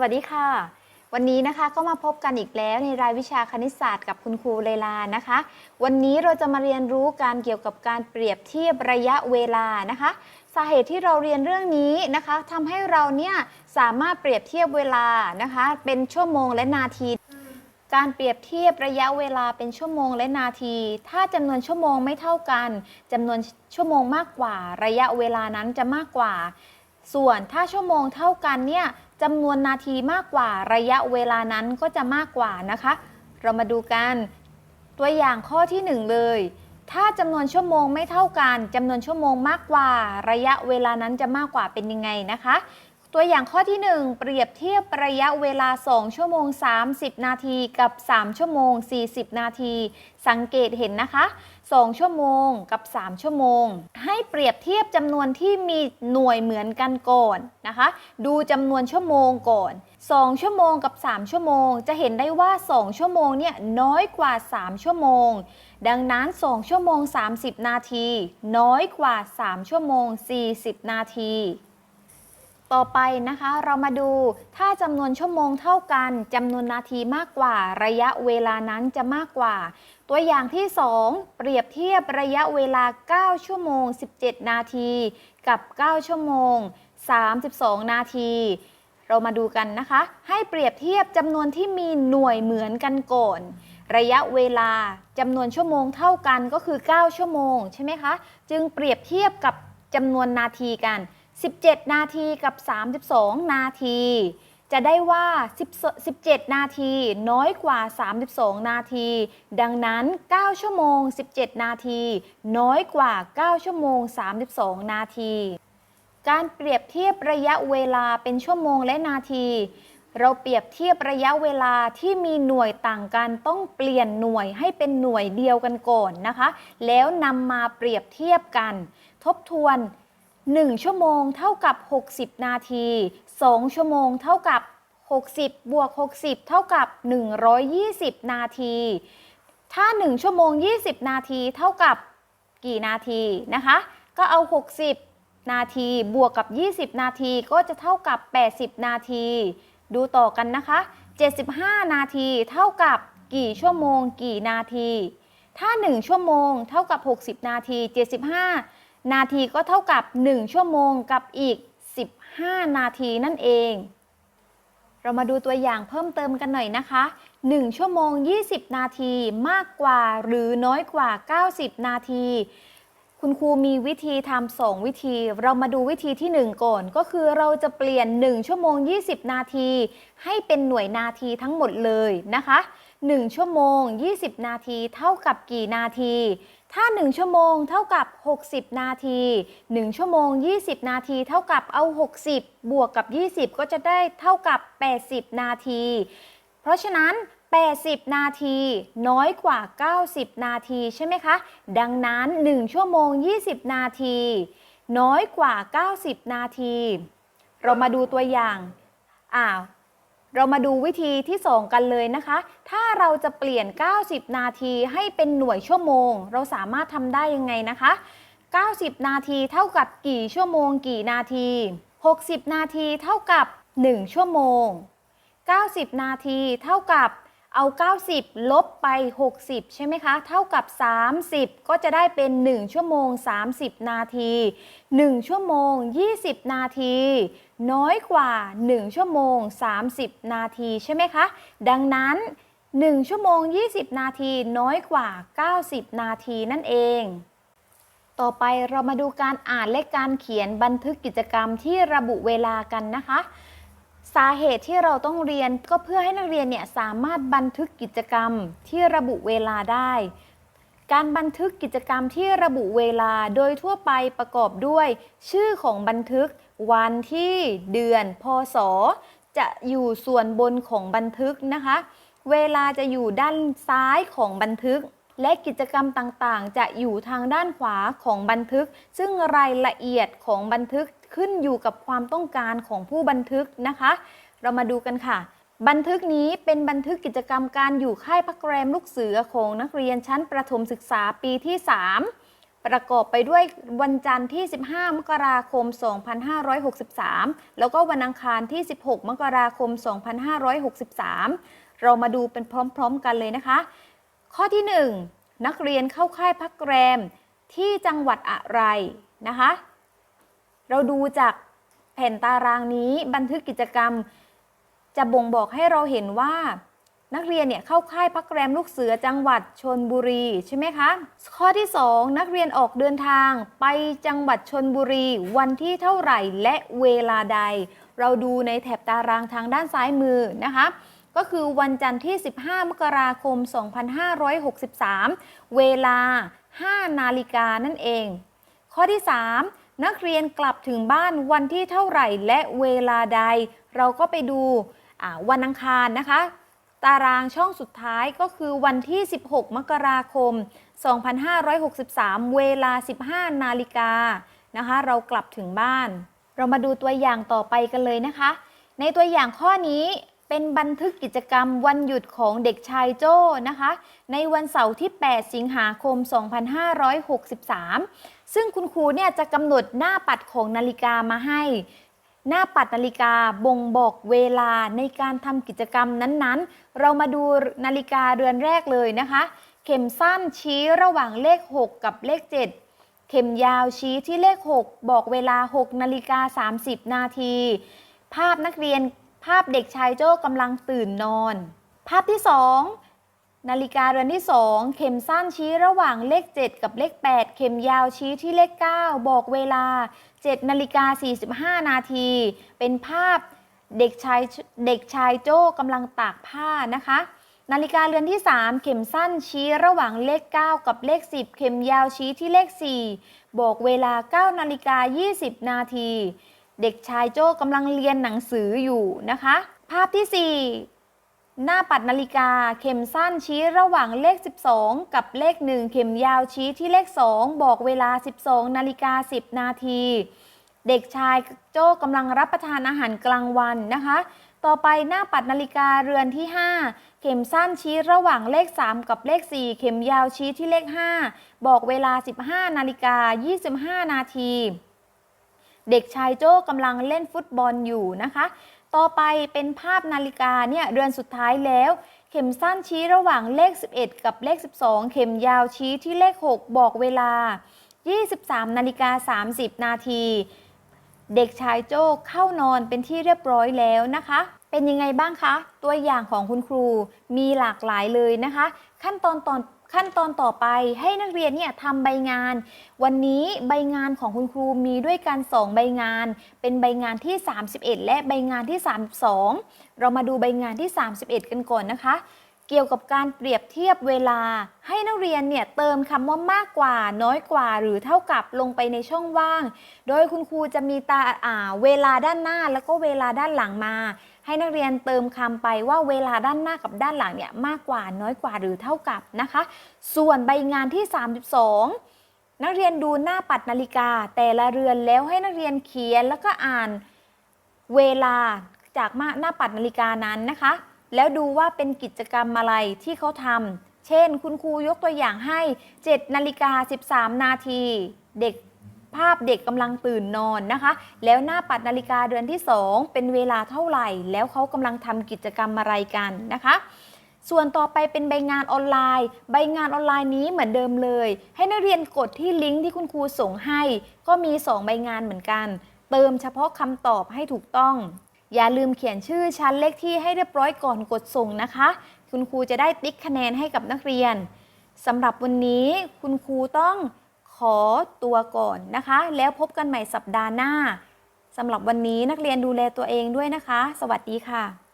วัสดีค่ะ วันนี้นะคะก็มาพบกันอีกแล้วในรายวิชาคณิตศาสตร์กับคุณครูเลลานะคะ วันนี้เราจะมาเรียนรู้การเกี่ยวกับการเปรียบเทียบระยะเวลานะคะ สาเหตุที่เราเรียนเรื่องนี้นะคะทำให้เราเนี่ยสามารถเปรียบเทียบเวลานะคะ เป็นชั่วโมงและนาที การเปรียบเทียบระยะเวลาเป็นชั่วโมงและนาที ถ้าจำนวนชั่วโมงไม่เท่ากันจำนวนชั่วโมงมากกว่า ระยะเวลานั้นจะมากกว่าส่วนถ้าชั่วโมงเท่ากันเนี่ย จำนวนนาทีมากกว่าระยะเวลานั้นก็จะมากกว่านะคะ เรามาดูกัน ตัวอย่างข้อที่หนึ่งเลย ถ้าจำนวนชั่วโมงไม่เท่ากันจำนวนชั่วโมงมากกว่า ระยะเวลานั้นจะมากกว่าเป็นยังไงนะคะ ตัวอย่างข้อที่ 1 เปรียบเทียบระยะเวลา 2 ชั่วโมง 30 นาทีกับ 3 ชั่วโมง 40 นาที สังเกตเห็นนะคะ 2 ชั่วโมงกับ 3 ชั่วโมง ให้เปรียบเทียบจำนวนที่มีหน่วยเหมือนกันก่อนนะคะ ดูจำนวนชั่วโมงก่อน 2 ชั่วโมงกับ 3 ชั่วโมง จะเห็นได้ว่า 2 ชั่วโมงเนี่ยน้อยกว่า 3 ชั่วโมง ดังนั้น 2 ชั่วโมง 30 นาที น้อยกว่า 3 ชั่วโมง 40 นาที ต่อไปนะคะเรามาดูถ้าจำนวนชั่วโมงเท่ากันจำนวนนาทีมากกว่า ระยะเวลานั้นจะมากกว่า ตัวอย่างที่ 2 เปรียบเทียบระยะเวลา 9 ชั่วโมง 17 นาที กับ 9 ชั่วโมง 32 นาที เรามาดูกันนะคะ ให้เปรียบเทียบจำนวนที่มีหน่วยเหมือนกันก่อน ระยะเวลาจำนวนชั่วโมงเท่ากันก็คือ 9 ชั่วโมงใช่ไหมคะ จึงเปรียบเทียบกับจำนวนนาทีกัน 17 นาทีกับ 32 นาที จะได้ว่า 17 นาทีน้อยกว่า 32 นาที ดังนั้น 9 ชั่วโมง 17 นาที น้อยกว่า 9 ชั่วโมง 32 นาที การเปรียบเทียบระยะเวลาเป็นชั่วโมงและนาที เราเปรียบเทียบระยะเวลาที่มีหน่วยต่างกันต้องเปลี่ยนหน่วยให้เป็นหน่วยเดียวกันก่อนนะคะ แล้วนำมาเปรียบเทียบกัน ทบทวน 1 ชั่วโมงเท่ากับ 60 นาที 2 ชั่วโมงเท่ากับ 60 บวก 60 เท่ากับ 120 นาที ถ้า 1 ชั่วโมง 20 นาทีเท่ากับกี่นาทีนะคะ ก็เอา 60 นาทีบวกกับ 20 นาทีก็จะเท่ากับ 80 นาที ดูต่อกันนะคะ 75 นาทีเท่ากับกี่ชั่วโมง กี่นาที ถ้า 1 ชั่วโมงเท่ากับ 60 นาที 75 นาทีก็เท่ากับ 1 ชั่วโมงกับอีก 15 นาทีนั่นเอง เรามาดูตัวอย่างเพิ่มเติมกันหน่อยนะคะ 1 ชั่วโมง 20 นาทีมากกว่าหรือน้อยกว่า 90 นาที คุณครูมีวิธีทำสองวิธี เรามาดูวิธีที่ 1 ก่อน ก็คือเราจะเปลี่ยน 1 ชั่วโมง 20 นาที ให้เป็นหน่วยนาทีทั้งหมดเลยนะคะ 1 ชั่วโมง 20 นาที เท่ากับกี่นาที ถ้า 1 ชั่วโมงเท่ากับ 60 นาที 1 ชั่วโมง 20 นาทีเท่ากับเอา 60 บวกกับ 20 ก็จะได้เท่ากับ 80 นาที เพราะฉะนั้น 80 นาทีน้อยกว่า 90 นาทีใช่ไหมคะ ดังนั้น 1 ชั่วโมง 20 นาที น้อยกว่า 90 นาที เรามาดูตัวอย่างอ้าว เรามาดูวิธีที่ 2 กันเลยนะคะ ถ้าเราจะเปลี่ยน 90 นาทีให้เป็นหน่วยชั่วโมง เราสามารถทำได้ยังไงนะคะ 90 นาทีเท่ากับกี่ชั่วโมง กี่นาที 60 นาทีเท่ากับ 1 ชั่วโมง 90 นาทีเท่ากับ เอา 90 ลบไป 60 ใช่ไหมคะ เท่ากับ 30 ก็จะได้เป็น 1 ชั่วโมง 30 นาที 1 ชั่วโมง 20 นาที น้อยกว่า 1 ชั่วโมง 30 นาทีใช่ไหมคะ ดังนั้น 1 ชั่วโมง 20 นาที น้อยกว่า 90 นาทีนั่นเอง ต่อไปเรามาดูการอ่านและการเขียนบันทึกกิจกรรมที่ระบุเวลากันนะคะ สาเหตุที่เราต้องเรียนก็เพื่อให้นักเรียนเนี่ยสามารถบันทึกกิจกรรมที่ระบุเวลาได้ การบันทึกกิจกรรมที่ระบุเวลาโดยทั่วไปประกอบด้วย ชื่อของบันทึก วันที่ เดือน พศ จะอยู่ส่วนบนของบันทึกนะคะ เวลาจะอยู่ด้านซ้ายของบันทึก และกิจกรรมต่างๆ จะอยู่ทางด้านขวาของบันทึก ซึ่งรายละเอียดของบันทึกขึ้นอยู่กับความต้องการของผู้บันทึกนะคะ เรามาดูกันค่ะ บันทึกนี้เป็นบันทึกกิจกรรมการอยู่ค่ายพักแรมลูกเสือของนักเรียนชั้นประถมศึกษาปีที่ 3 ประกอบไปด้วยวันจันทร์ที่ 15 มกราคม 2563 แล้วก็วันอังคารที่ 16 มกราคม 2563 เรามาดูเป็นพร้อมๆกันเลยนะคะ ข้อที่ 1 นักเรียนเข้าค่ายพักแรมที่จังหวัดอะไรนะคะ เราดูจากแผ่นตารางนี้บันทึกกิจกรรม จะบ่งบอกให้เราเห็นว่า นักเรียนเนี่ยเข้าค่ายพักแรมลูกเสือจังหวัดชนบุรีใช่ไหมคะ ข้อที่ 2 นักเรียนออกเดินทางไปจังหวัดชนบุรี วันที่เท่าไหร่และเวลาใด เราดูในแถบตารางทางด้านซ้ายมือนะคะ ก็คือวันจันทร์ที่ 15 มกราคม 2563 เวลา 5 นาฬิกานั่นเอง ข้อที่ 3 นักเรียนกลับถึงบ้านวันที่เท่าไหร่และเวลาใด เราก็ไปดูวันอังคารนะคะ ตารางช่องสุดท้ายก็คือวันที่ 16 มกราคม 2563 เวลา 15 นาฬิกานะคะ เรากลับถึงบ้าน เรามาดูตัวอย่างต่อไปกันเลยนะคะ ในตัวอย่างข้อนี้ เป็นบันทึกกิจกรรมวันหยุดของเด็กชายโจ้นะคะ ในวันเสาร์ที่ 8 สิงหาคม 2563 ซึ่งคุณครูเนี่ยจะกำหนดหน้าปัดของนาฬิกามาให้ หน้าปัดนาฬิกาบ่งบอกเวลาในการทำกิจกรรมนั้นๆ เรามาดูนาฬิกาเรือนแรกเลยนะคะ เข็มสั้นชี้ระหว่างเลข 6 กับเลข 7เข็มยาวชี้ที่เลข 6 บอกเวลา 6 นาฬิกา 30 นาที ภาพนักเรียน ภาพเด็กชายโจ้กำลังตื่นนอน ภาพที่ 2 นาฬิกาเรือนที่ 2 เข็มสั้นชี้ระหว่างเลข 7 กับเลข 8 เข็มยาวชี้ที่เลข 9 บอกเวลา 7 นาฬิกา 45 นาที เป็นภาพเด็กชายเด็กชายโจ้กำลังตากผ้านะคะ นาฬิกาเรือนที่ 3 เข็มสั้นชี้ระหว่างเลข 9 กับเลข 10 เข็มยาวชี้ที่เลข 4 บอกเวลา 9 นาฬิกา 20 นาที เด็กชายโจ้กำลังเรียนหนังสืออยู่นะคะ ภาพที่ 4 หน้าปัดนาฬิกาเข็มสั้นชี้ระหว่างเลข 12 กับเลข 1 เข็มยาวชี้ที่เลข 2 บอกเวลา 12 นาฬิกา 10 นาที เด็กชายโจ้กำลังรับประทานอาหารกลางวันนะคะ ต่อไปหน้าปัดนาฬิกาเรือนที่ 5 เข็มสั้นชี้ระหว่างเลข 3 กับเลข 4 เข็มยาวชี้ที่เลข 5 บอกเวลา 15 นาฬิกา 25 นาที เด็กชายโจ้กำลังเล่นฟุตบอลอยู่นะคะ ต่อไปเป็นภาพนาฬิกาเนี่ยเรือนสุดท้ายแล้ว เข็มสั้นชี้ระหว่างเลข 11 กับเลข 12 เข็มยาวชี้ที่เลข 6 บอกเวลา 23นาฬิกา30 นาที เด็กชายโจ้เข้านอนเป็นที่เรียบร้อยแล้วนะคะ เป็นยังไงบ้างคะ ตัวอย่างของคุณครูมีหลากหลายเลยนะคะ ขั้นตอนตอนขั้นตอนต่อไปให้นักเรียนเนี่ยทำใบงาน วันนี้ใบงานของคุณครูมีด้วยกัน 2 ใบงาน เป็นใบงานที่ 31 และใบงานที่ 32 เรามาดูใบงานที่ 31 กันก่อนนะคะ เกี่ยวกับการเปรียบเทียบเวลา ให้นักเรียนเนี่ยเติมคำว่ามากกว่า น้อยกว่า หรือเท่ากับลงไปในช่องว่าง โดยคุณครูจะมีตาอ่าเวลาด้านหน้าแล้วก็เวลาด้านหลังมา ให้นักเรียนเติมคำไปว่าเวลาด้านหน้ากับด้านหลังเนี่ยมากกว่าน้อยกว่าหรือเท่ากับนะคะ ส่วนใบงานที่ 32 นักเรียนดูหน้าปัดนาฬิกา แต่ละเรือนแล้วให้นักเรียนเขียนแล้วก็อ่านเวลาจากหน้าปัดนาฬิกานั้นนะคะ แล้วดูว่าเป็นกิจกรรมอะไรที่เขาทำเช่น คุณครูยกตัวอย่างให้ 7 นาฬิกา 13 นาที เด็ก ภาพเด็กกำลังตื่นนอนนะคะ แล้วหน้าปัดนาฬิกาเดือนที่ 2 เป็นเวลาเท่าไหร่ แล้วเขากำลังทำกิจกรรมอะไรกันนะคะส่วนต่อไปเป็นใบงานออนไลน์ ใบงานออนไลน์นี้เหมือนเดิมเลย ให้นักเรียนกดที่ลิงก์ที่คุณครูส่งให้ ก็มี 2 ใบงานเหมือนกัน เติมเฉพาะคำตอบให้ถูกต้อง อย่าลืมเขียนชื่อชั้นเลขที่ให้เรียบร้อยก่อนกดส่งนะคะ คุณครูจะได้ติ๊กคะแนนให้กับนักเรียนสำหรับวันนี้คุณครูต้อง ขอตัวก่อนนะคะ แล้วพบกันใหม่สัปดาห์หน้าสำหรับวันนี้นักเรียนดูแลตัวเองด้วยนะคะ สวัสดีค่ะ